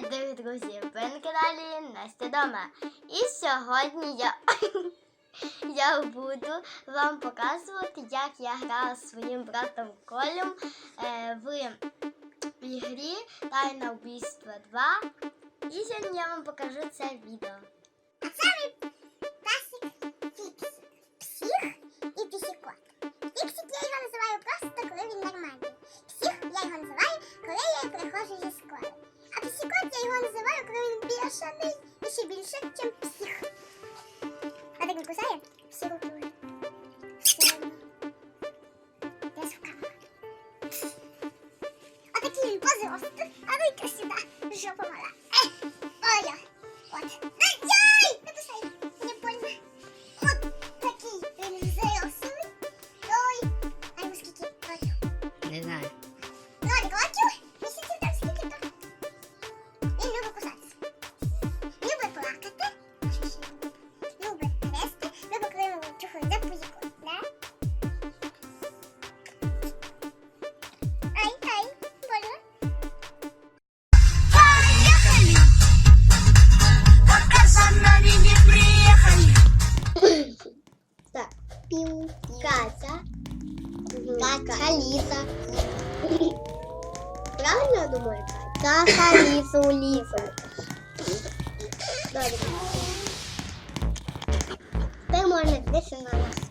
Привіт, дорогі друзі! Ви на каналі Настя Дома. І сьогодні я, я буду вам показувати, як я грала з своїм братом Колем е, в ігрі Тайна вбивства 2. І сьогодні я вам покажу це відео. А це психот я його називаю, коли він бешений і ще більше, ніж псих. А так він кусає, всі руки. Все одно. Десь в камеру. Отакий він позрост. А ну-ка сюди, жопа мала. Е, Оля. От. Ай! Катя. Катя. Ліза. Правильно я думаю, Катя? Катя, Лізу, Лізу. Добре. Тепер можна дивитися на нас.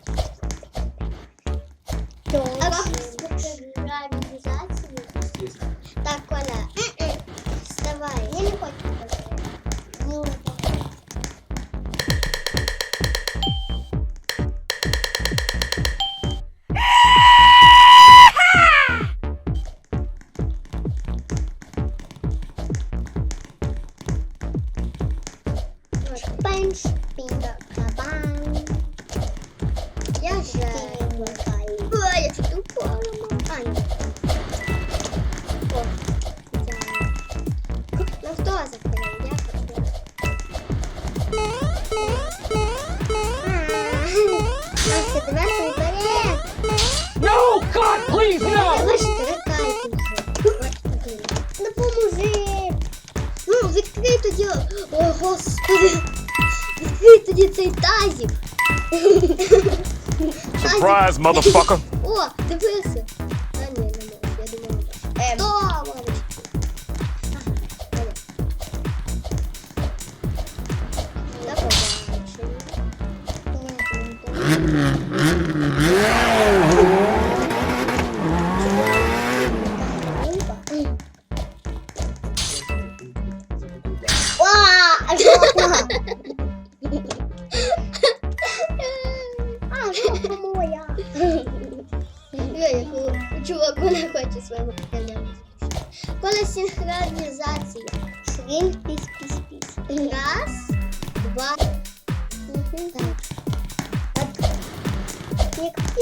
давай вперед. No, God, please, no! Давай штрикайте вже. Допоможи. Ну, відкрий тоді. О, господи. Відкрий тоді цей тазик. Тазик. Surprise, motherfucker. О, дивися. А, ні, не можу. Я думала, можу. Чувак вона хоче свого коля. Коля синхронізація. Шрин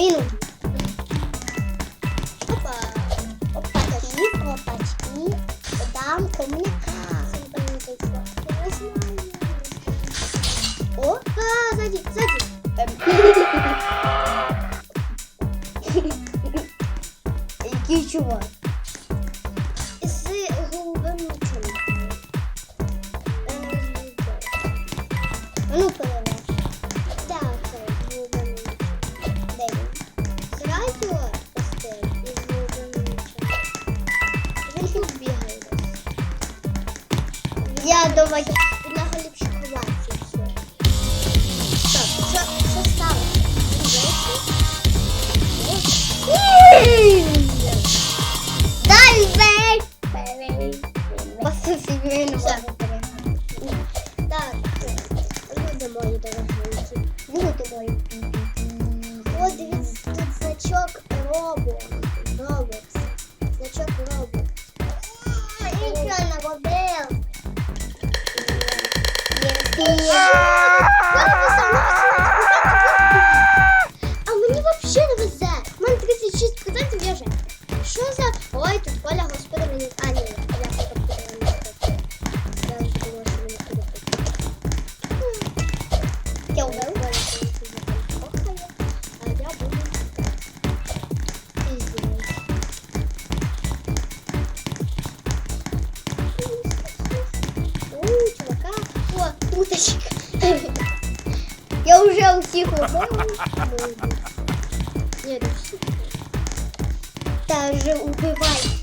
Він. Опа. Опачки, опачки. Дам знаю. О, а, сзади, сзади. Який чувак? Я думаю, Я уже усіх убив. Нет, даже убивай.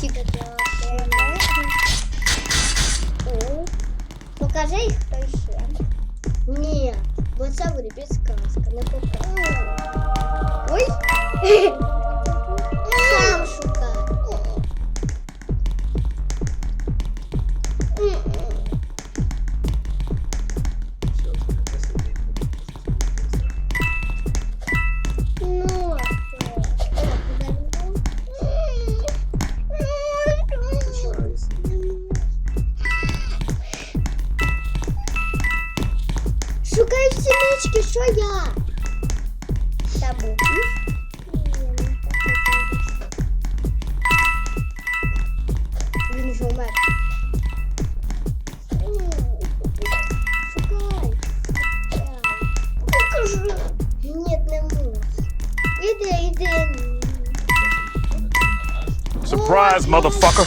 Я плюсик. О, Покажи їх хто ще. Ні, бо це буде підсказка, не покажу. Ой. Шукай в сімечки, що я? Табу. Він вже умер. Шукай. Покажи. Ні, не можу. Іди, іди. Surprise, motherfucker.